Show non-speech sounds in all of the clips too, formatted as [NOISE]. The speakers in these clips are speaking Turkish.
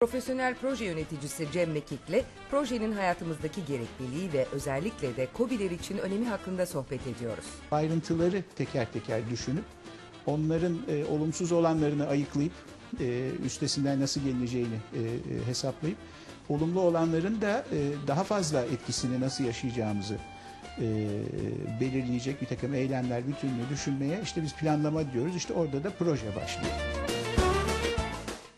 Profesyonel proje yöneticisi Cem Mekik'le projenin hayatımızdaki gerekliliği ve özellikle de KOBİ'ler için önemi hakkında sohbet ediyoruz. ayrıntıları teker teker düşünüp onların e, olumsuz olanlarını ayıklayıp e, üstesinden nasıl gelineceğini e, e, hesaplayıp olumlu olanların da e, daha fazla etkisini nasıl yaşayacağımızı e, belirleyecek bir takım eylemler bütününü düşünmeye işte biz planlama diyoruz. İşte orada da proje başlıyor.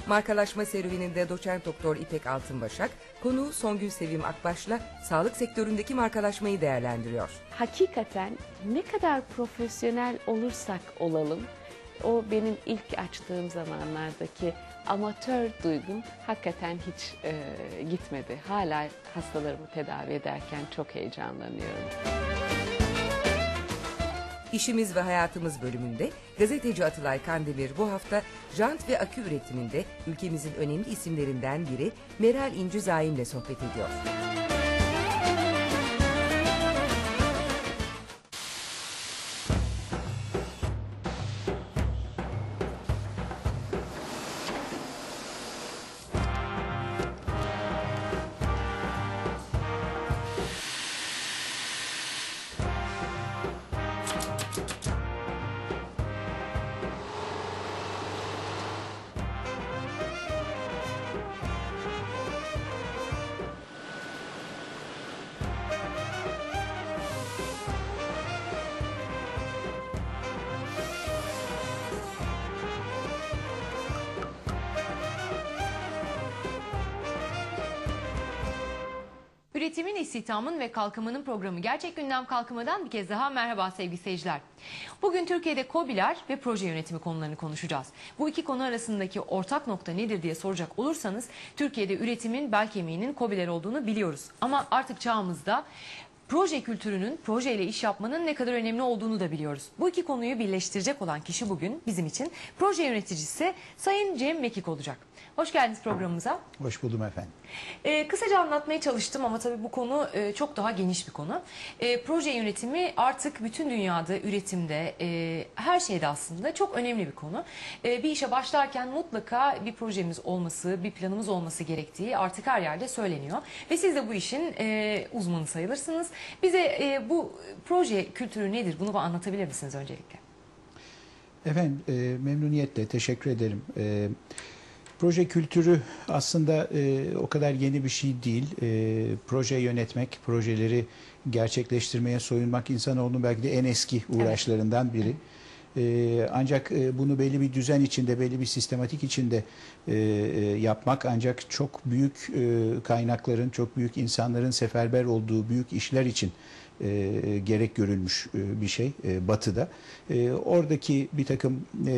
Markalaşma serüveninde doçent doktor İpek Altınbaşak, konuğu Songül Sevim Akbaş'la sağlık sektöründeki markalaşmayı değerlendiriyor. hakikaten ne kadar profesyonel olursak olalım o benim ilk açtığım zamanlardaki amatör duygum hakikaten hiç e, gitmedi. Hala hastalarımı tedavi ederken çok heyecanlanıyorum. İşimiz ve Hayatımız bölümünde gazeteci Atılay Kandemir bu hafta jant ve akü üretiminde ülkemizin önemli isimlerinden biri Meral İnci Zaim'le sohbet ediyor. İstihdamın ve kalkınmanın programı Gerçek Gündem Kalkınma'dan bir kez daha merhaba sevgili seyirciler. Bugün Türkiye'de KOBİ'ler ve proje yönetimi konularını konuşacağız. Bu iki konu arasındaki ortak nokta nedir diye soracak olursanız Türkiye'de üretimin bel kemiğinin KOBİ'ler olduğunu biliyoruz. Ama artık çağımızda proje kültürünün, projeyle iş yapmanın ne kadar önemli olduğunu da biliyoruz. Bu iki konuyu birleştirecek olan kişi bugün bizim için proje yöneticisi Sayın Cem Mekik olacak. Hoş geldiniz programımıza. Hoş buldum efendim. Ee, kısaca anlatmaya çalıştım ama tabii bu konu e, çok daha geniş bir konu. E, proje yönetimi artık bütün dünyada üretimde e, her şeyde aslında çok önemli bir konu. E, bir işe başlarken mutlaka bir projemiz olması, bir planımız olması gerektiği artık her yerde söyleniyor. Ve siz de bu işin e, uzmanı sayılırsınız. Bize e, bu proje kültürü nedir bunu anlatabilir misiniz öncelikle? Efendim e, memnuniyetle teşekkür ederim. E, proje kültürü aslında e, o kadar yeni bir şey değil. E, proje yönetmek, projeleri gerçekleştirmeye soyunmak insanoğlunun belki de en eski uğraşlarından biri. E, ancak e, bunu belli bir düzen içinde, belli bir sistematik içinde e, e, yapmak ancak çok büyük e, kaynakların, çok büyük insanların seferber olduğu büyük işler için e, gerek görülmüş e, bir şey e, batıda. E, oradaki bir takım e,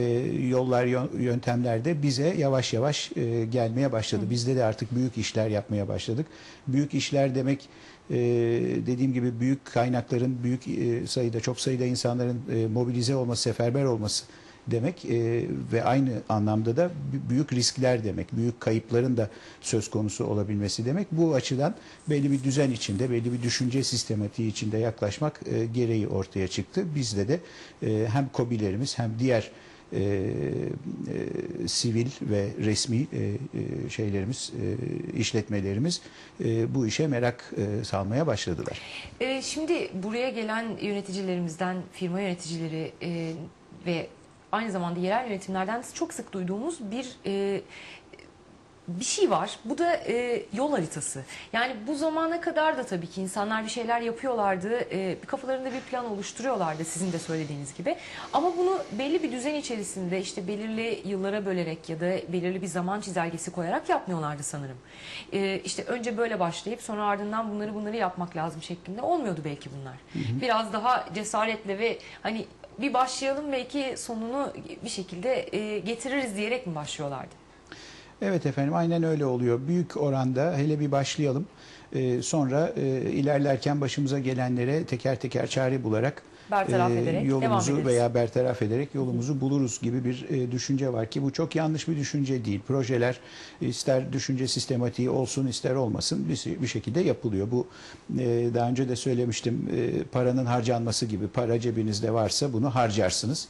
yollar, yö- yöntemler de bize yavaş yavaş e, gelmeye başladı. Bizde de artık büyük işler yapmaya başladık. Büyük işler demek e, dediğim gibi büyük kaynakların, büyük e, sayıda, çok sayıda insanların e, mobilize olması, seferber olması demek e, ve aynı anlamda da büyük riskler demek, büyük kayıpların da söz konusu olabilmesi demek. Bu açıdan belli bir düzen içinde, belli bir düşünce sistematiği içinde yaklaşmak e, gereği ortaya çıktı. Bizde de e, hem KOBİ'lerimiz hem diğer e, e, sivil ve resmi e, e, şeylerimiz, e, işletmelerimiz e, bu işe merak e, salmaya başladılar. Ee, şimdi buraya gelen yöneticilerimizden, firma yöneticileri e, ve aynı zamanda yerel yönetimlerden çok sık duyduğumuz bir e, bir şey var. Bu da e, yol haritası. Yani bu zamana kadar da tabii ki insanlar bir şeyler yapıyorlardı. E, kafalarında bir plan oluşturuyorlardı sizin de söylediğiniz gibi. Ama bunu belli bir düzen içerisinde işte belirli yıllara bölerek ya da belirli bir zaman çizelgesi koyarak yapmıyorlardı sanırım. E, işte önce böyle başlayıp sonra ardından bunları bunları yapmak lazım şeklinde olmuyordu belki bunlar. Biraz daha cesaretle ve hani bir başlayalım belki sonunu bir şekilde e, getiririz diyerek mi başlıyorlardı? Evet efendim aynen öyle oluyor. Büyük oranda hele bir başlayalım. Ee, sonra e, ilerlerken başımıza gelenlere teker teker çare bularak Bertaraf e, ederek devam yolumuzu ederiz. veya bertaraf ederek yolumuzu buluruz gibi bir e, düşünce var ki bu çok yanlış bir düşünce değil. Projeler ister düşünce sistematiği olsun ister olmasın bir, bir şekilde yapılıyor. Bu e, daha önce de söylemiştim e, paranın harcanması gibi para cebinizde varsa bunu harcarsınız.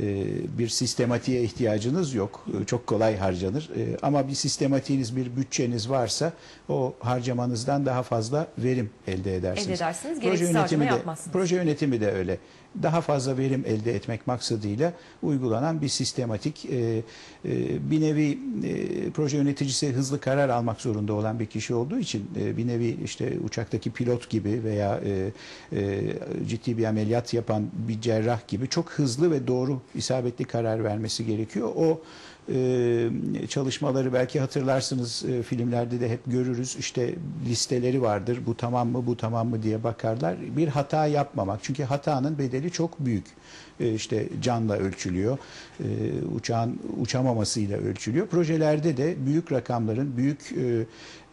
E, bir sistematiğe ihtiyacınız yok. E, Çok kolay harcanır. E, Ama bir sistematiğiniz, bir bütçeniz varsa o harcamanızdan daha fazla verim elde edersiniz. Elde edersiniz, Proje yönetimi de, yapmazsınız. proje yönetimi de öyle. Daha fazla verim elde etmek maksadıyla uygulanan bir sistematik, e, e, bir nevi e, proje yöneticisi hızlı karar almak zorunda olan bir kişi olduğu için e, bir nevi işte uçaktaki pilot gibi veya e, e, ciddi bir ameliyat yapan bir cerrah gibi çok hızlı ve doğru isabetli karar vermesi gerekiyor. O çalışmaları belki hatırlarsınız e, filmlerde de hep görürüz. İşte listeleri vardır. Bu tamam mı bu tamam mı diye bakarlar. Bir hata yapmamak. Çünkü hatanın bedeli çok büyük. E, işte canla ölçülüyor. E, uçağın uçamamasıyla ölçülüyor. Projelerde de büyük rakamların büyük e,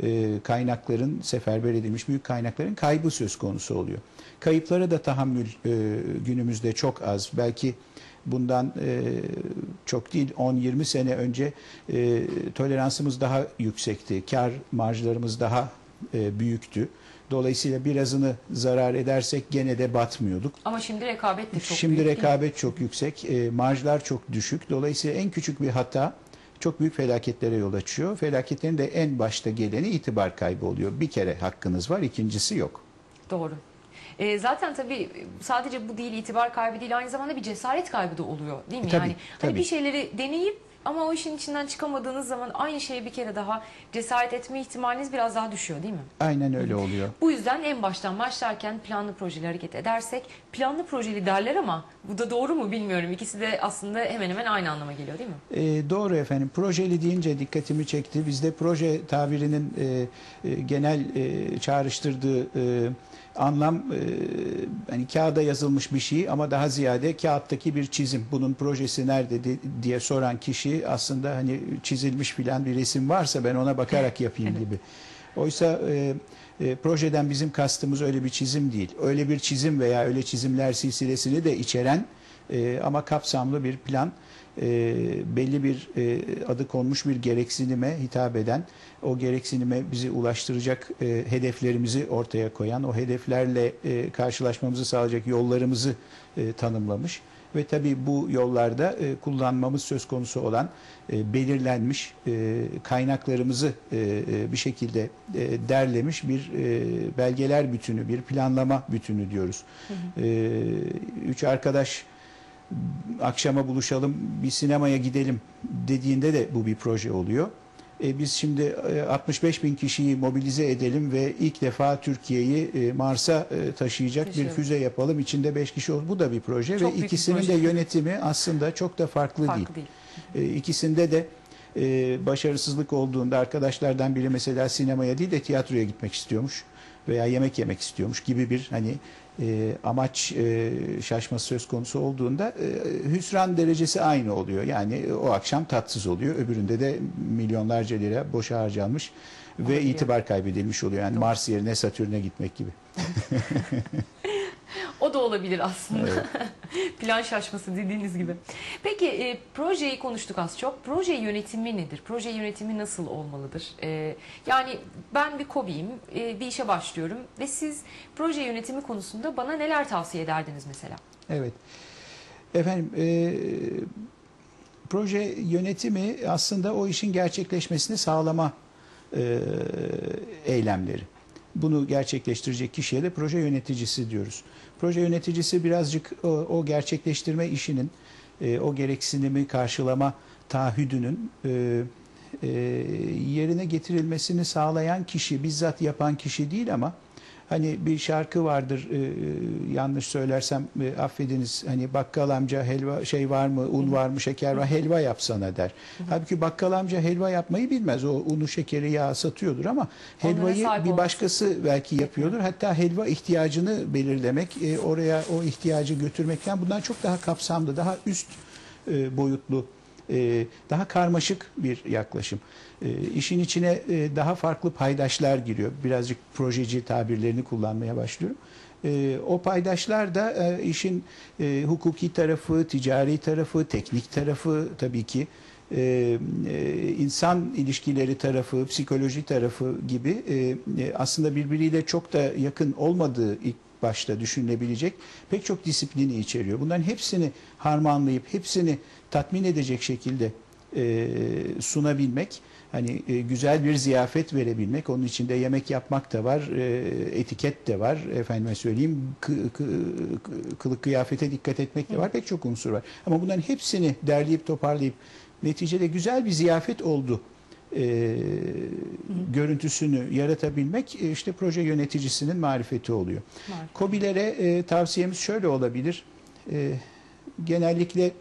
e, kaynakların seferber edilmiş büyük kaynakların kaybı söz konusu oluyor. Kayıplara da tahammül günümüzde çok az. Belki bundan e, çok değil 10-20 sene önce e, toleransımız daha yüksekti. Kar marjlarımız daha e, büyüktü. Dolayısıyla birazını zarar edersek gene de batmıyorduk. Ama şimdi rekabet de çok Şimdi büyük rekabet çok yüksek, e, marjlar çok düşük. Dolayısıyla en küçük bir hata çok büyük felaketlere yol açıyor. Felaketlerin de en başta geleni itibar kaybı oluyor. Bir kere hakkınız var, ikincisi yok. Doğru. Ee, zaten tabii sadece bu değil itibar kaybı değil aynı zamanda bir cesaret kaybı da oluyor değil mi? E, tabii, yani hani tabii. bir şeyleri deneyip ama o işin içinden çıkamadığınız zaman aynı şeye bir kere daha cesaret etme ihtimaliniz biraz daha düşüyor değil mi? Aynen öyle oluyor. Bu yüzden en baştan başlarken planlı projeli hareket edersek planlı projeli derler ama bu da doğru mu bilmiyorum. İkisi de aslında hemen hemen aynı anlama geliyor değil mi? E, doğru efendim. Projeli deyince dikkatimi çekti. Bizde proje tabirinin e, e, genel e, çağrıştırdığı e, anlam e, hani kağıda yazılmış bir şey ama daha ziyade kağıttaki bir çizim. Bunun projesi nerede di- diye soran kişi aslında hani çizilmiş filan bir resim varsa ben ona bakarak [LAUGHS] yapayım gibi. Oysa e, e, projeden bizim kastımız öyle bir çizim değil. Öyle bir çizim veya öyle çizimler silsilesini de içeren e, ama kapsamlı bir plan e, belli bir e, adı konmuş bir gereksinime hitap eden, o gereksinime bizi ulaştıracak e, hedeflerimizi ortaya koyan, o hedeflerle e, karşılaşmamızı sağlayacak yollarımızı e, tanımlamış. Ve tabii bu yollarda e, kullanmamız söz konusu olan e, belirlenmiş e, kaynaklarımızı e, e, bir şekilde e, derlemiş bir e, belgeler bütünü, bir planlama bütünü diyoruz. E, üç arkadaş akşama buluşalım, bir sinemaya gidelim dediğinde de bu bir proje oluyor. E, biz şimdi e, 65 bin kişiyi mobilize edelim ve ilk defa Türkiye'yi e, Mars'a e, taşıyacak bir Taşıyalım. füze yapalım. İçinde 5 kişi ol. Bu da bir proje Çok ve bir ikisinin proje. de yönetimi aslında çok da farklı, değil. Farklı değil. E, ikisinde de e, başarısızlık olduğunda arkadaşlardan biri mesela sinemaya değil de tiyatroya gitmek istiyormuş veya yemek yemek istiyormuş gibi bir hani e, amaç e, şaşması söz konusu olduğunda e, hüsran derecesi aynı oluyor. Yani o akşam tatsız oluyor. Öbüründe de milyonlarca lira boşa harcanmış ve Olabiliyor. itibar kaybedilmiş oluyor. Yani Mars yerine Satürn'e gitmek gibi. [LAUGHS] O da olabilir aslında. [LAUGHS] Plan şaşması dediğiniz gibi. Peki e, projeyi konuştuk az çok. Proje yönetimi nedir? Proje yönetimi nasıl olmalıdır? E, yani ben bir kobiyim, e, bir işe başlıyorum ve siz proje yönetimi konusunda bana neler tavsiye ederdiniz mesela? Evet. Efendim e, proje yönetimi aslında o işin gerçekleşmesini sağlama e, eylemleri. Bunu gerçekleştirecek kişiye de proje yöneticisi diyoruz. Proje yöneticisi birazcık o, o gerçekleştirme işinin, e, o gereksinimi karşılama taahhüdünün e, e, yerine getirilmesini sağlayan kişi, bizzat yapan kişi değil ama hani bir şarkı vardır e, yanlış söylersem e, affediniz hani bakkal amca helva şey var mı un var mı şeker var helva yapsana der. Halbuki bakkal amca helva yapmayı bilmez o unu şekeri yağ satıyordur ama helvayı bir olması. başkası belki yapıyordur. Hatta helva ihtiyacını belirlemek e, oraya o ihtiyacı götürmekten bundan çok daha kapsamlı daha üst e, boyutlu e, daha karmaşık bir yaklaşım. E, işin içine e, daha farklı paydaşlar giriyor. Birazcık projeci tabirlerini kullanmaya başlıyorum. E, o paydaşlar da e, işin e, hukuki tarafı, ticari tarafı, teknik tarafı tabii ki e, e, insan ilişkileri tarafı, psikoloji tarafı gibi e, e, aslında birbiriyle çok da yakın olmadığı ilk başta düşünülebilecek pek çok disiplini içeriyor. Bunların hepsini harmanlayıp hepsini tatmin edecek şekilde e, sunabilmek, hani e, güzel bir ziyafet verebilmek, onun içinde yemek yapmak da var, e, etiket de var, efendime söyleyeyim, kı, kı, kı- kılık kıyafete dikkat etmek de var, pek çok unsur var. Ama bunların hepsini derleyip toparlayıp neticede güzel bir ziyafet oldu e, görüntüsünü yaratabilmek e, işte proje yöneticisinin marifeti oluyor. Marifet. Kobilere e, tavsiyemiz şöyle olabilir. E, genellikle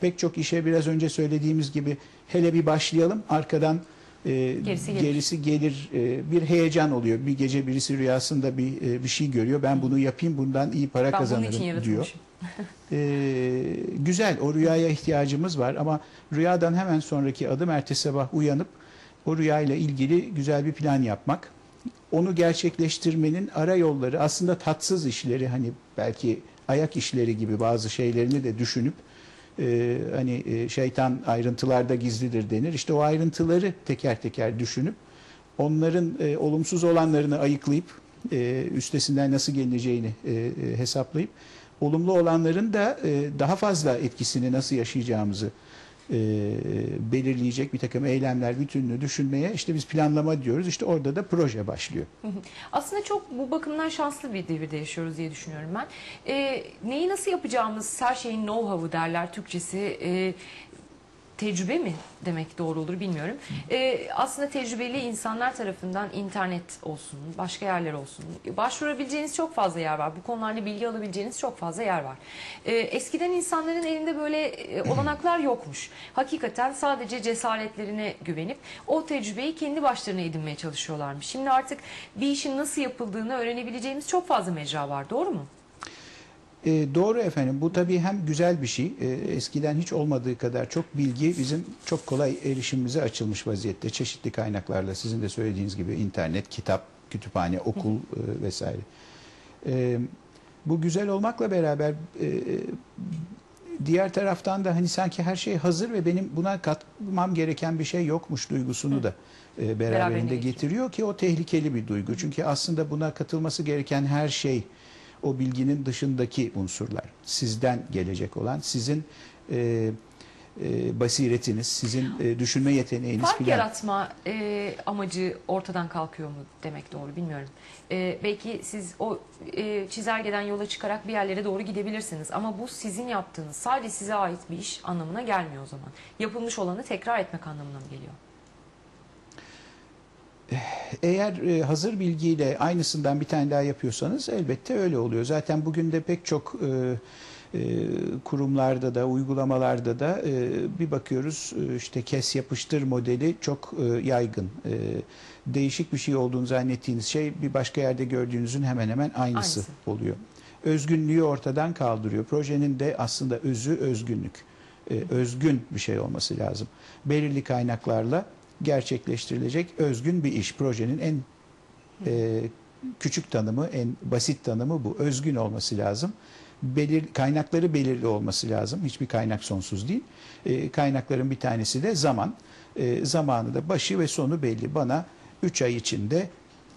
pek çok işe biraz önce söylediğimiz gibi hele bir başlayalım arkadan e, Gerisi gelir. gerisi gelir. E, bir heyecan oluyor. Bir gece birisi rüyasında bir e, bir şey görüyor. Ben bunu yapayım bundan iyi para Ben kazanırım diyor. Ee, güzel o rüyaya ihtiyacımız var ama rüyadan hemen sonraki adım ertesi sabah uyanıp o rüyayla ilgili güzel bir plan yapmak. Onu gerçekleştirmenin ara yolları aslında tatsız işleri hani belki ayak işleri gibi bazı şeylerini de düşünüp e, hani e, şeytan ayrıntılarda gizlidir denir. İşte o ayrıntıları teker teker düşünüp onların e, olumsuz olanlarını ayıklayıp e, üstesinden nasıl gelineceğini e, e, hesaplayıp olumlu olanların da e, daha fazla etkisini nasıl yaşayacağımızı e, belirleyecek bir takım eylemler bütününü düşünmeye işte biz planlama diyoruz. İşte orada da proje başlıyor. Aslında çok bu bakımdan şanslı bir devirde yaşıyoruz diye düşünüyorum ben. Ee, neyi nasıl yapacağımız her şeyin know-how'ı derler Türkçesi. Ee, tecrübe mi demek doğru olur bilmiyorum. Ee, aslında tecrübeli insanlar tarafından internet olsun, başka yerler olsun. Başvurabileceğiniz çok fazla yer var. Bu konularla bilgi alabileceğiniz çok fazla yer var. Ee, eskiden insanların elinde böyle e, olanaklar yokmuş. Hakikaten sadece cesaretlerine güvenip o tecrübeyi kendi başlarına edinmeye çalışıyorlarmış. Şimdi artık bir işin nasıl yapıldığını öğrenebileceğimiz çok fazla mecra var. Doğru mu? E, doğru efendim. Bu tabii hem güzel bir şey. E, eskiden hiç olmadığı kadar çok bilgi bizim çok kolay erişimimize açılmış vaziyette. Çeşitli kaynaklarla sizin de söylediğiniz gibi internet, kitap, kütüphane, okul e, vesaire. E, bu güzel olmakla beraber e, diğer taraftan da hani sanki her şey hazır ve benim buna katmam gereken bir şey yokmuş duygusunu da e, beraberinde getiriyor ki o tehlikeli bir duygu. Çünkü aslında buna katılması gereken her şey o bilginin dışındaki unsurlar. Sizden gelecek olan, sizin e, e, basiretiniz, sizin e, düşünme yeteneğiniz Fark filan. yaratma e, amacı ortadan kalkıyor mu demek doğru bilmiyorum. E, belki siz o e, çizelgeden yola çıkarak bir yerlere doğru gidebilirsiniz. Ama bu sizin yaptığınız sadece size ait bir iş anlamına gelmiyor o zaman. Yapılmış olanı tekrar etmek anlamına mı geliyor? Eğer e, hazır bilgiyle aynısından bir tane daha yapıyorsanız elbette öyle oluyor. Zaten bugün de pek çok e, e, kurumlarda da uygulamalarda da bir bakıyoruz işte kes yapıştır modeli çok yaygın. Değişik bir şey olduğunu zannettiğiniz şey bir başka yerde gördüğünüzün hemen hemen aynısı, Aynısı. oluyor. Özgünlüğü ortadan kaldırıyor. Projenin de aslında özü özgünlük. Özgün bir şey olması lazım. Belirli kaynaklarla gerçekleştirilecek özgün bir iş. Projenin en e, küçük tanımı, en basit tanımı bu. Özgün olması lazım. Belir, kaynakları belirli olması lazım. Hiçbir kaynak sonsuz değil. E, kaynakların bir tanesi de zaman. E, zamanı da başı ve sonu belli. Bana 3 ay içinde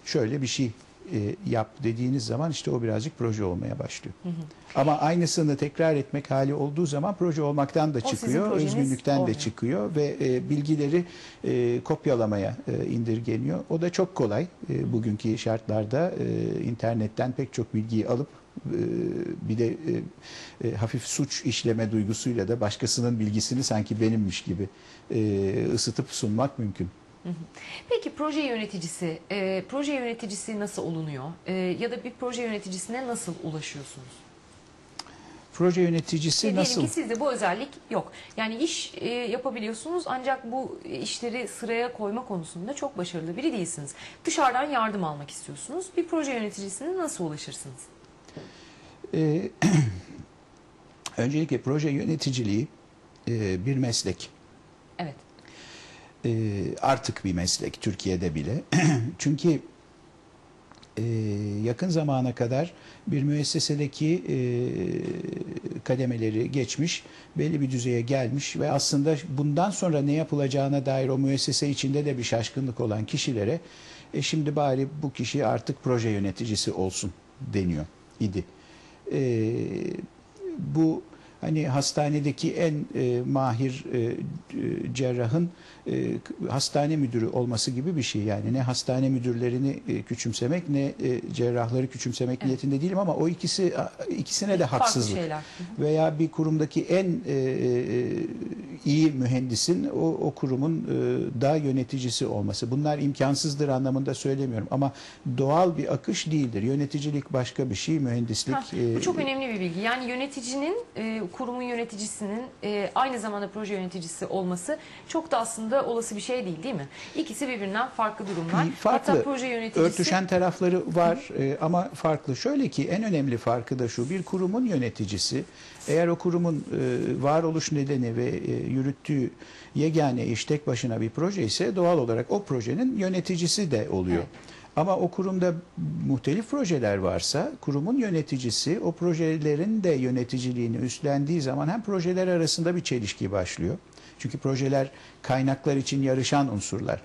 şöyle bir şey e, yap dediğiniz zaman işte o birazcık proje olmaya başlıyor. Ama aynısını tekrar etmek hali olduğu zaman proje olmaktan da çıkıyor, özgünlükten de olmuyor. çıkıyor ve e, bilgileri e, kopyalamaya e, indirgeniyor. O da çok kolay. E, bugünkü şartlarda e, internetten pek çok bilgiyi alıp e, bir de e, e, hafif suç işleme duygusuyla da başkasının bilgisini sanki benimmiş gibi e, ısıtıp sunmak mümkün. Peki proje yöneticisi, e, proje yöneticisi nasıl olunuyor? E, ya da bir proje yöneticisine nasıl ulaşıyorsunuz? Proje yöneticisi E, nasıl? Ki sizde bu özellik yok. Yani iş e, yapabiliyorsunuz ancak bu işleri sıraya koyma konusunda çok başarılı biri değilsiniz. Dışarıdan yardım almak istiyorsunuz. Bir proje yöneticisine nasıl ulaşırsınız? Ee, [CLEARS THROAT] öncelikle proje yöneticiliği e, bir meslek. Evet. E, artık bir meslek Türkiye'de bile. [CLEARS THROAT] Çünkü e, yakın zamana kadar bir müessesedeki e, kademeleri geçmiş, belli bir düzeye gelmiş ve aslında bundan sonra ne yapılacağına dair o müessese içinde de bir şaşkınlık olan kişilere e, şimdi bari bu kişi artık proje yöneticisi olsun deniyor. idi. E, bu hani hastanedeki en e, mahir e, e, cerrahın e, hastane müdürü olması gibi bir şey yani ne hastane müdürlerini e, küçümsemek ne e, cerrahları küçümsemek Evet. niyetinde değilim ama o ikisi ikisine de haksızlık veya bir kurumdaki en e, e, iyi mühendisin o, o kurumun e, daha yöneticisi olması. Bunlar imkansızdır anlamında söylemiyorum ama doğal bir akış değildir. Yöneticilik başka bir şey, mühendislik. Ha, bu e, çok önemli bir bilgi. Yani yöneticinin, e, kurumun yöneticisinin e, aynı zamanda proje yöneticisi olması çok da aslında olası bir şey değil değil mi? İkisi birbirinden farklı durumlar. Farklı. Hatta proje yöneticisi... Örtüşen tarafları var e, ama farklı. Şöyle ki en önemli farkı da şu. Bir kurumun yöneticisi eğer o kurumun e, varoluş nedeni ve e, yürüttüğü yegane iş tek başına bir proje ise doğal olarak o projenin yöneticisi de oluyor. Evet. Ama o kurumda muhtelif projeler varsa kurumun yöneticisi o projelerin de yöneticiliğini üstlendiği zaman hem projeler arasında bir çelişki başlıyor. Çünkü projeler kaynaklar için yarışan unsurlar.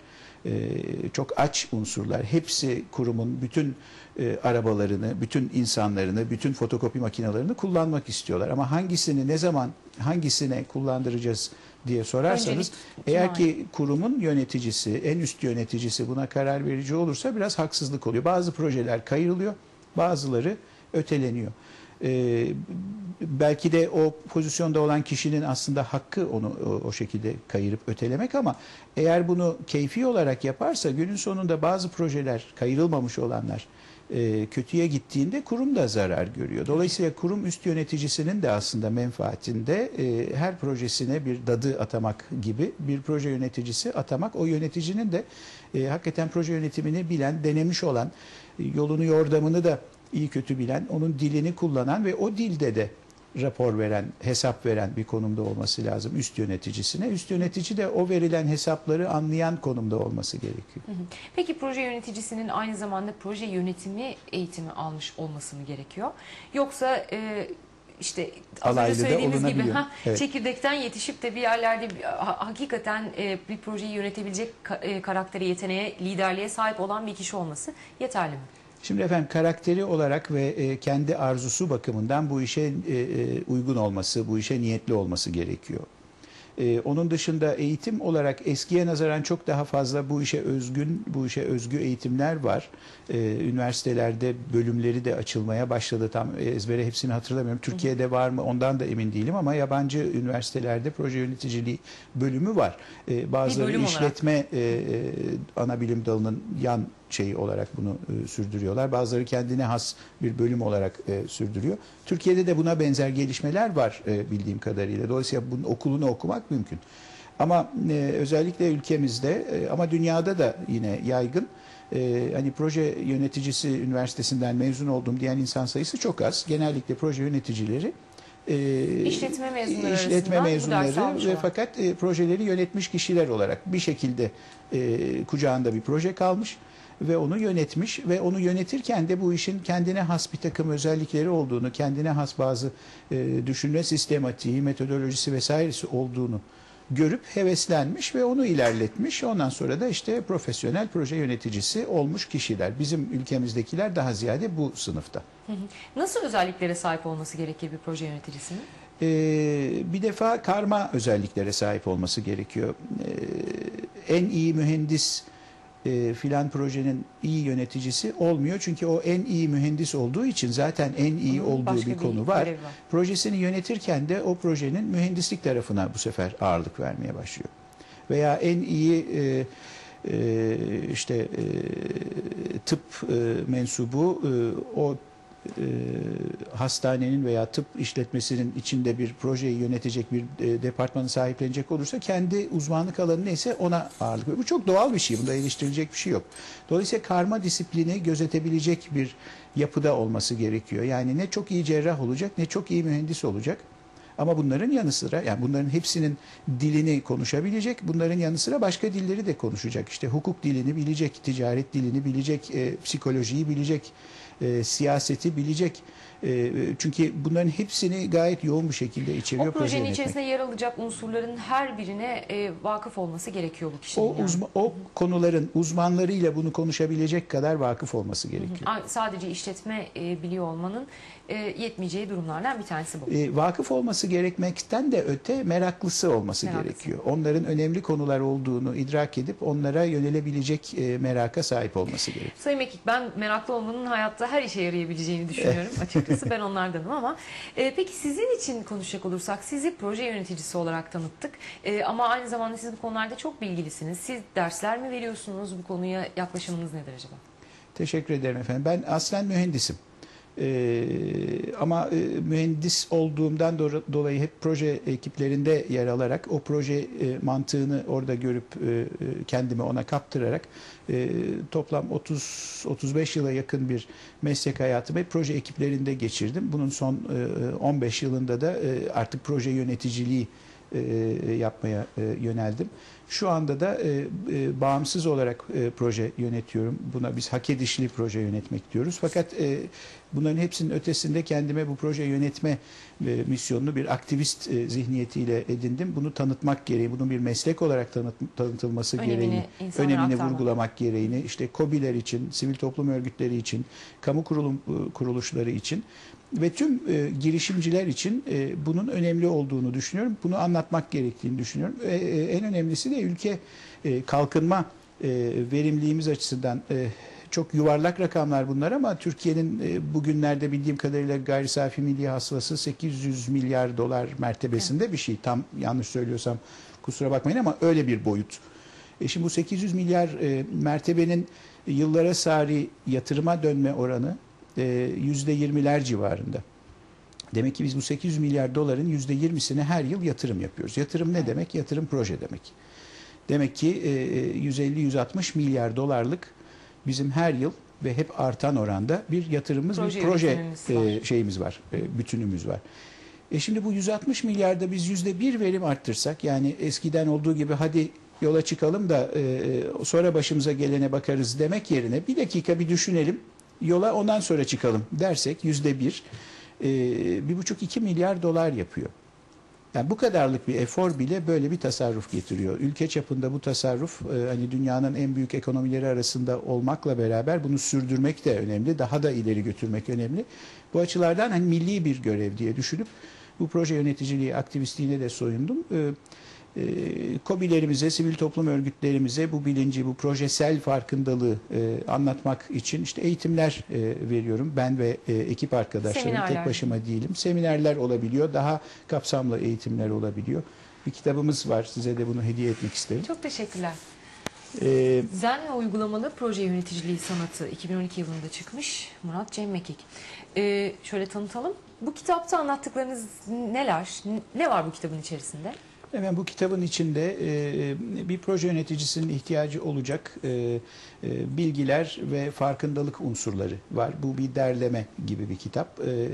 Ee, çok aç unsurlar. Hepsi kurumun bütün e, arabalarını, bütün insanlarını, bütün fotokopi makinelerini kullanmak istiyorlar. Ama hangisini ne zaman hangisine kullandıracağız diye sorarsanız Öncelik eğer ki kurumun yöneticisi, en üst yöneticisi buna karar verici olursa biraz haksızlık oluyor. Bazı projeler kayırılıyor, bazıları öteleniyor. Ee, belki de o pozisyonda olan kişinin aslında hakkı onu o, o şekilde kayırıp ötelemek ama eğer bunu keyfi olarak yaparsa günün sonunda bazı projeler kayırılmamış olanlar e, kötüye gittiğinde kurum da zarar görüyor. Dolayısıyla kurum üst yöneticisinin de aslında menfaatinde e, her projesine bir dadı atamak gibi bir proje yöneticisi atamak o yöneticinin de e, hakikaten proje yönetimini bilen, denemiş olan, e, yolunu yordamını da iyi kötü bilen, onun dilini kullanan ve o dilde de rapor veren, hesap veren bir konumda olması lazım üst yöneticisine. Üst yönetici de o verilen hesapları anlayan konumda olması gerekiyor. Peki proje yöneticisinin aynı zamanda proje yönetimi eğitimi almış olması mı gerekiyor? Yoksa e, işte az önce Alaylı söylediğimiz gibi ha, Evet. çekirdekten yetişip de bir yerlerde hakikaten e, bir projeyi yönetebilecek ka- e, karaktere, yeteneğe, liderliğe sahip olan bir kişi olması yeterli mi? Şimdi efendim karakteri olarak ve e, kendi arzusu bakımından bu işe e, e, uygun olması, bu işe niyetli olması gerekiyor. E, onun dışında eğitim olarak eskiye nazaran çok daha fazla bu işe özgün, bu işe özgü eğitimler var. E, üniversitelerde bölümleri de açılmaya başladı. Tam ezbere hepsini hatırlamıyorum. Türkiye'de var mı ondan da emin değilim ama yabancı üniversitelerde proje yöneticiliği bölümü var. E, bazıları bölüm olarak. işletme e, ana bilim dalının yan şeyi olarak bunu e, sürdürüyorlar. Bazıları kendine has bir bölüm olarak e, sürdürüyor. Türkiye'de de buna benzer gelişmeler var e, bildiğim kadarıyla. Dolayısıyla bunun okulunu okumak mümkün. Ama e, özellikle ülkemizde e, ama dünyada da yine yaygın. E, hani proje yöneticisi üniversitesinden mezun oldum diyen insan sayısı çok az. Genellikle proje yöneticileri e, İşletme mezunları işletme mezunları ve fakat e, projeleri yönetmiş kişiler olarak bir şekilde e, kucağında bir proje kalmış ve onu yönetmiş ve onu yönetirken de bu işin kendine has bir takım özellikleri olduğunu, kendine has bazı e, düşünme sistematiği, metodolojisi vesairesi olduğunu görüp heveslenmiş ve onu ilerletmiş. Ondan sonra da işte profesyonel proje yöneticisi olmuş kişiler. Bizim ülkemizdekiler daha ziyade bu sınıfta. Nasıl özelliklere sahip olması gerekir bir proje yöneticisinin? Ee, bir defa karma özelliklere sahip olması gerekiyor. Ee, en iyi mühendis e, filan projenin iyi yöneticisi olmuyor. Çünkü o en iyi mühendis olduğu için zaten en iyi Onun olduğu bir bir konu var. görevi var. Projesini yönetirken de o projenin mühendislik tarafına bu sefer ağırlık vermeye başlıyor. Veya en iyi e, e, işte e, tıp e, mensubu e, o e, hastanenin veya tıp işletmesinin içinde bir projeyi yönetecek bir e, departmanı sahiplenecek olursa kendi uzmanlık alanı neyse ona ağırlık veriyor. Bu çok doğal bir şey. Bunda eleştirilecek bir şey yok. Dolayısıyla karma disiplini gözetebilecek bir yapıda olması gerekiyor. Yani ne çok iyi cerrah olacak ne çok iyi mühendis olacak. Ama bunların yanı sıra yani bunların hepsinin dilini konuşabilecek. Bunların yanı sıra başka dilleri de konuşacak. İşte hukuk dilini bilecek, ticaret dilini bilecek, e, psikolojiyi bilecek, e, siyaseti bilecek. E, çünkü bunların hepsini gayet yoğun bir şekilde içeriyor O proje projenin içerisinde yer alacak unsurların her birine e, vakıf olması gerekiyor bu kişinin. O, yani. uzma- o konuların uzmanlarıyla bunu konuşabilecek kadar vakıf olması gerekiyor. Sadece işletme e, biliyor olmanın e, yetmeyeceği durumlardan bir tanesi bu. E, vakıf olması gerekmekten de öte meraklısı olması Meraklısı. gerekiyor. Onların önemli konular olduğunu idrak edip onlara yönelebilecek e, meraka sahip olması gerekiyor. Sayın Mekik ben meraklı olmanın hayatta her işe yarayabileceğini düşünüyorum [LAUGHS] açıkçası. Ben onlardanım ama e, peki sizin için konuşacak olursak sizi proje yöneticisi olarak tanıttık. E, ama aynı zamanda siz bu konularda çok bilgilisiniz. Siz dersler mi veriyorsunuz? Bu konuya yaklaşımınız nedir acaba? Teşekkür ederim efendim. Ben aslen mühendisim. Ee, ama e, mühendis olduğumdan do- dolayı hep proje ekiplerinde yer alarak o proje e, mantığını orada görüp e, e, kendimi ona kaptırarak e, toplam 30-35 yıla yakın bir meslek hayatımı hep proje ekiplerinde geçirdim. Bunun son e, 15 yılında da e, artık proje yöneticiliği e, yapmaya e, yöneldim. Şu anda da e, e, bağımsız olarak e, proje yönetiyorum. Buna biz hak edişli proje yönetmek diyoruz. Fakat e, bunların hepsinin ötesinde kendime bu proje yönetme e, misyonunu bir aktivist e, zihniyetiyle edindim. Bunu tanıtmak gereği, bunun bir meslek olarak tanıt, tanıtılması Önemini gereğini, önemini aktarmak. vurgulamak gereğini, işte KOBİ'ler için, sivil toplum örgütleri için, kamu kurulum, e, kuruluşları için ve tüm e, girişimciler için e, bunun önemli olduğunu düşünüyorum. Bunu anlatmak gerektiğini düşünüyorum. E, e, en önemlisi de ülke e, kalkınma e, verimliliğimiz açısından e, çok yuvarlak rakamlar bunlar ama Türkiye'nin e, bugünlerde bildiğim kadarıyla gayri safi milli hasılası 800 milyar dolar mertebesinde bir şey. Tam yanlış söylüyorsam kusura bakmayın ama öyle bir boyut. E şimdi bu 800 milyar e, mertebenin yıllara sari yatırıma dönme oranı yüzde 20'ler civarında. Demek ki biz bu 800 milyar doların yüzde 20'sine her yıl yatırım yapıyoruz. Yatırım ne demek? Yatırım proje demek. Demek ki e, 150-160 milyar dolarlık bizim her yıl ve hep artan oranda bir yatırımımız, Proje bir proje e, var. şeyimiz var, e, bütünümüz var. E şimdi bu 160 milyarda biz yüzde bir verim arttırsak yani eskiden olduğu gibi hadi yola çıkalım da e, sonra başımıza gelene bakarız demek yerine bir dakika bir düşünelim yola ondan sonra çıkalım dersek yüzde bir e, bir buçuk iki milyar dolar yapıyor. Yani bu kadarlık bir efor bile böyle bir tasarruf getiriyor. Ülke çapında bu tasarruf e, hani dünyanın en büyük ekonomileri arasında olmakla beraber bunu sürdürmek de önemli. Daha da ileri götürmek önemli. Bu açılardan hani milli bir görev diye düşünüp bu proje yöneticiliği aktivistliğine de soyundum. E, e, KOBİ'lerimize, sivil toplum örgütlerimize bu bilinci, bu projesel farkındalığı e, anlatmak için işte eğitimler e, veriyorum. Ben ve e, ekip arkadaşlarım tek başıma değilim. Seminerler olabiliyor, daha kapsamlı eğitimler olabiliyor. Bir kitabımız var, size de bunu hediye etmek isterim. Çok teşekkürler. E, Zen ve uygulamalı proje yöneticiliği sanatı 2012 yılında çıkmış Murat Cem Mekik. Ee, şöyle tanıtalım. Bu kitapta anlattıklarınız neler? Ne var bu kitabın içerisinde? Hemen bu kitabın içinde e, bir proje yöneticisinin ihtiyacı olacak e, e, bilgiler ve farkındalık unsurları var. Bu bir derleme gibi bir kitap. E,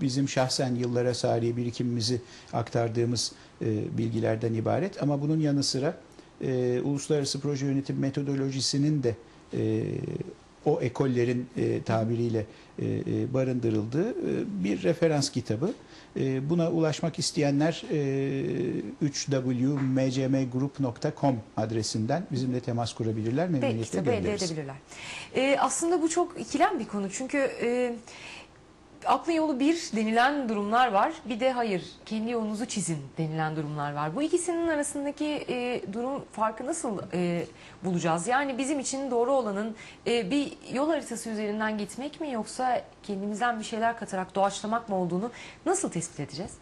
bizim şahsen yıllara sari birikimimizi aktardığımız e, bilgilerden ibaret. Ama bunun yanı sıra e, uluslararası proje yönetim metodolojisinin de e, o ekollerin e, tabiriyle e, e, barındırıldığı e, bir referans kitabı. E, buna ulaşmak isteyenler e, 3wmcmgroup.com adresinden bizimle temas kurabilirler. Memnuniyetle kitabı elde göndeririz. edebilirler. Ee, aslında bu çok ikilem bir konu. Çünkü e, aklın yolu bir denilen durumlar var. Bir de hayır kendi yolunuzu çizin denilen durumlar var. Bu ikisinin arasındaki e, durum farkı nasıl e, bulacağız? Yani bizim için doğru olanın e, bir yol haritası üzerinden gitmek mi yoksa kendimizden bir şeyler katarak doğaçlamak mı olduğunu nasıl tespit edeceğiz?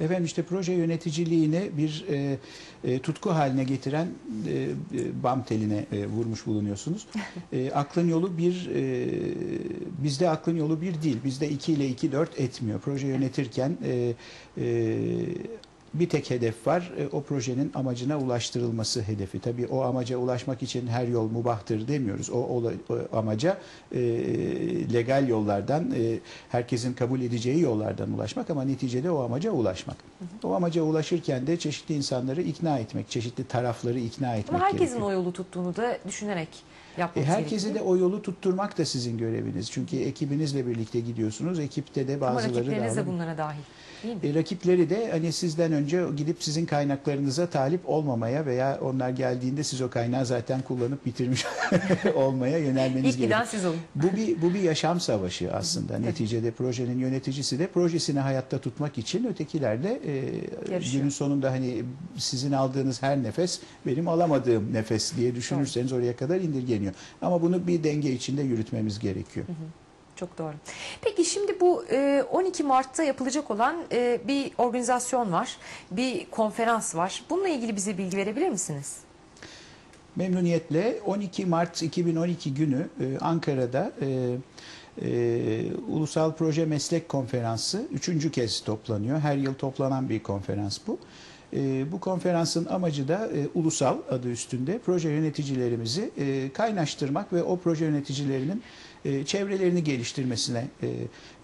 Efendim işte proje yöneticiliğini bir e, e, tutku haline getiren e, e, bam teline e, vurmuş bulunuyorsunuz. [LAUGHS] E, aklın yolu bir, e, bizde aklın yolu bir değil. Bizde iki ile iki dört etmiyor. Proje yönetirken e, e, bir tek hedef var. E, o projenin amacına ulaştırılması hedefi. Tabii o amaca ulaşmak için her yol mubahtır demiyoruz. O, ola- o amaca e, legal yollardan, e, herkesin kabul edeceği yollardan ulaşmak ama neticede o amaca ulaşmak. O amaca ulaşırken de çeşitli insanları ikna etmek, çeşitli tarafları ikna etmek Ama herkesin gerekiyor. o yolu tuttuğunu da düşünerek E, yapmamız herkesi de o yolu tutturmak da sizin göreviniz. Çünkü ekibinizle birlikte gidiyorsunuz. Ekipte de Ama bazıları rakipleriniz de bunlara dahil. E, rakipleri de hani sizden önce gidip sizin kaynaklarınıza talip olmamaya veya onlar geldiğinde siz o kaynağı zaten kullanıp bitirmiş [LAUGHS] olmaya yönelmeniz İlk gerekiyor. siz olun. Bu bir bu bir yaşam savaşı aslında. Neticede projenin yöneticisi de projesini hayatta tutmak için ötekiler de e, Yarışıyor. günün sonunda hani sizin aldığınız her nefes benim alamadığım nefes diye düşünürseniz oraya kadar indirgeniyor. Ama bunu bir denge içinde yürütmemiz gerekiyor. Çok doğru. Peki şimdi bu e, 12 Mart'ta yapılacak olan e, bir organizasyon var, bir konferans var. Bununla ilgili bize bilgi verebilir misiniz? Memnuniyetle 12 Mart 2012 günü e, Ankara'da e, e, Ulusal Proje Meslek Konferansı üçüncü kez toplanıyor. Her yıl toplanan bir konferans bu. E, bu konferansın amacı da e, ulusal adı üstünde proje yöneticilerimizi e, kaynaştırmak ve o proje yöneticilerinin e, çevrelerini geliştirmesine e,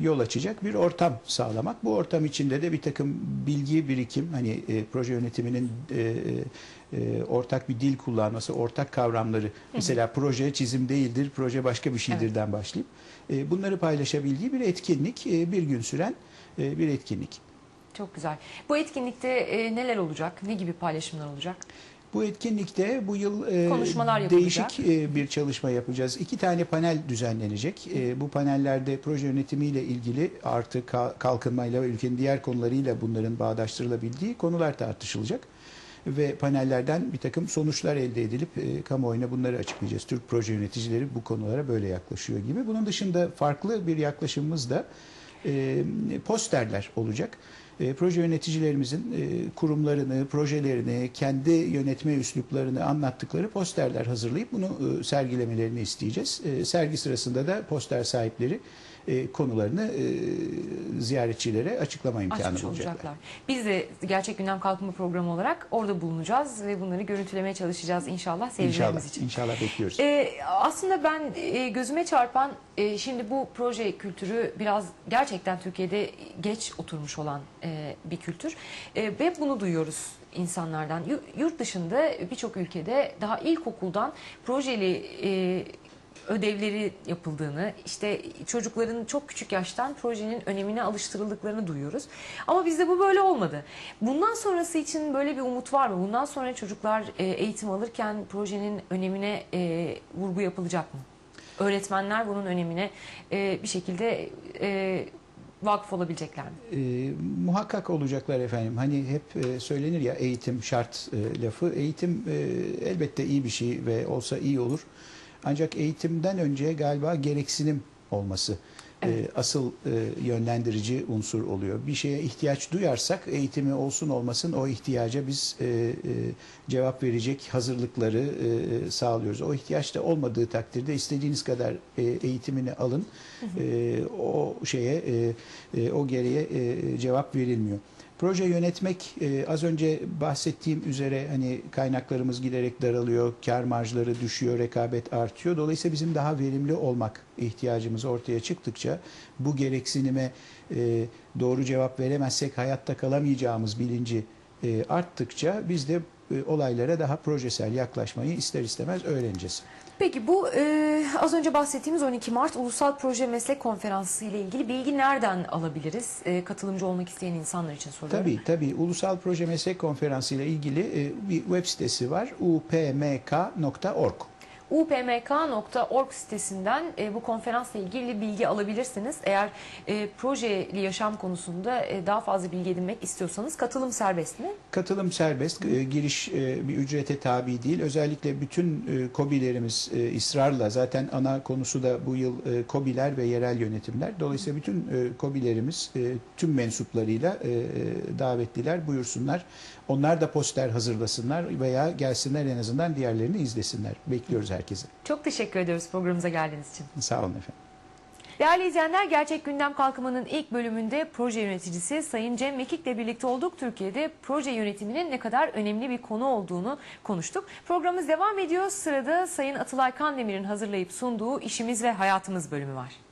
yol açacak bir ortam sağlamak. Bu ortam içinde de bir takım bilgi birikim, hani e, proje yönetiminin e, e, ortak bir dil kullanması, ortak kavramları, mesela proje çizim değildir, proje başka bir şeydirden başlayıp e, bunları paylaşabildiği bir etkinlik, e, bir gün süren e, bir etkinlik. Çok güzel. Bu etkinlikte e, neler olacak? Ne gibi paylaşımlar olacak? Bu etkinlikte bu yıl e, Konuşmalar değişik e, bir çalışma yapacağız. İki tane panel düzenlenecek. E, bu panellerde proje yönetimiyle ilgili artı ka- kalkınmayla ve ülkenin diğer konularıyla bunların bağdaştırılabildiği konular tartışılacak. Ve panellerden bir takım sonuçlar elde edilip e, kamuoyuna bunları açıklayacağız. Türk proje yöneticileri bu konulara böyle yaklaşıyor gibi. Bunun dışında farklı bir yaklaşımımız da e, posterler olacak. E, proje yöneticilerimizin e, kurumlarını, projelerini, kendi yönetme üsluplarını anlattıkları posterler hazırlayıp bunu e, sergilemelerini isteyeceğiz. E, sergi sırasında da poster sahipleri e, konularını e, ziyaretçilere açıklama imkanı Açmış bulacaklar. olacaklar. Biz de Gerçek Gündem Kalkınma Programı olarak orada bulunacağız ve bunları görüntülemeye çalışacağız inşallah seyircilerimiz İnşallah, için. inşallah bekliyoruz. Ee, aslında ben e, gözüme çarpan e, şimdi bu proje kültürü biraz gerçekten Türkiye'de geç oturmuş olan e, bir kültür E, ve bunu duyuyoruz insanlardan. Yu- Yurt dışında birçok ülkede daha ilkokuldan projeli e, ödevleri yapıldığını, işte çocukların çok küçük yaştan projenin önemine alıştırıldıklarını duyuyoruz. Ama bizde bu böyle olmadı. Bundan sonrası için böyle bir umut var mı? Bundan sonra çocuklar e, eğitim alırken projenin önemine e, vurgu yapılacak mı? Öğretmenler bunun önemine e, bir şekilde vakıf olabilecekler mi? E, muhakkak olacaklar efendim. Hani hep söylenir ya eğitim şart e, lafı. Eğitim elbette iyi bir şey ve olsa iyi olur. Ancak eğitimden önce galiba gereksinim olması e, asıl e, yönlendirici unsur oluyor. Bir şeye ihtiyaç duyarsak eğitimi olsun olmasın o ihtiyaca biz e, e, cevap verecek hazırlıkları e, sağlıyoruz. O ihtiyaç da olmadığı takdirde istediğiniz kadar e, eğitimini alın. E, o şeye e, e, o gereğe e, cevap verilmiyor. Proje yönetmek e, az önce bahsettiğim üzere hani kaynaklarımız giderek daralıyor, kar marjları düşüyor, rekabet artıyor. Dolayısıyla bizim daha verimli olmak ihtiyacımız ortaya çıktıkça bu gereksinime e, doğru cevap veremezsek hayatta kalamayacağımız bilinci e, arttıkça biz de e, olaylara daha projesel yaklaşmayı ister istemez öğreneceğiz. Peki bu e, az önce bahsettiğimiz 12 Mart Ulusal Proje Meslek Konferansı ile ilgili bilgi nereden alabiliriz? E, katılımcı olmak isteyen insanlar için soruyorum. Tabii tabii Ulusal Proje Meslek Konferansı ile ilgili e, bir web sitesi var upmk.org. upmk.org sitesinden e, bu konferansla ilgili bilgi alabilirsiniz. Eğer e, projeli yaşam konusunda e, daha fazla bilgi edinmek istiyorsanız katılım serbest mi? Katılım serbest, giriş bir ücrete tabi değil. Özellikle bütün e, KOBİ'lerimiz e, ısrarla zaten ana konusu da bu yıl e, KOBİ'ler ve yerel yönetimler. Dolayısıyla bütün e, KOBİ'lerimiz e, tüm mensuplarıyla davetliler buyursunlar. Onlar da poster hazırlasınlar veya gelsinler en azından diğerlerini izlesinler. Bekliyoruz herkese. Çok teşekkür ediyoruz programımıza geldiğiniz için. Sağ olun efendim. Değerli izleyenler, Gerçek Gündem Kalkımı'nın ilk bölümünde proje yöneticisi Sayın Cem Mekik'le birlikte olduk. Türkiye'de proje yönetiminin ne kadar önemli bir konu olduğunu konuştuk. Programımız devam ediyor. Sırada Sayın Atılay Kandemir'in hazırlayıp sunduğu İşimiz ve Hayatımız bölümü var.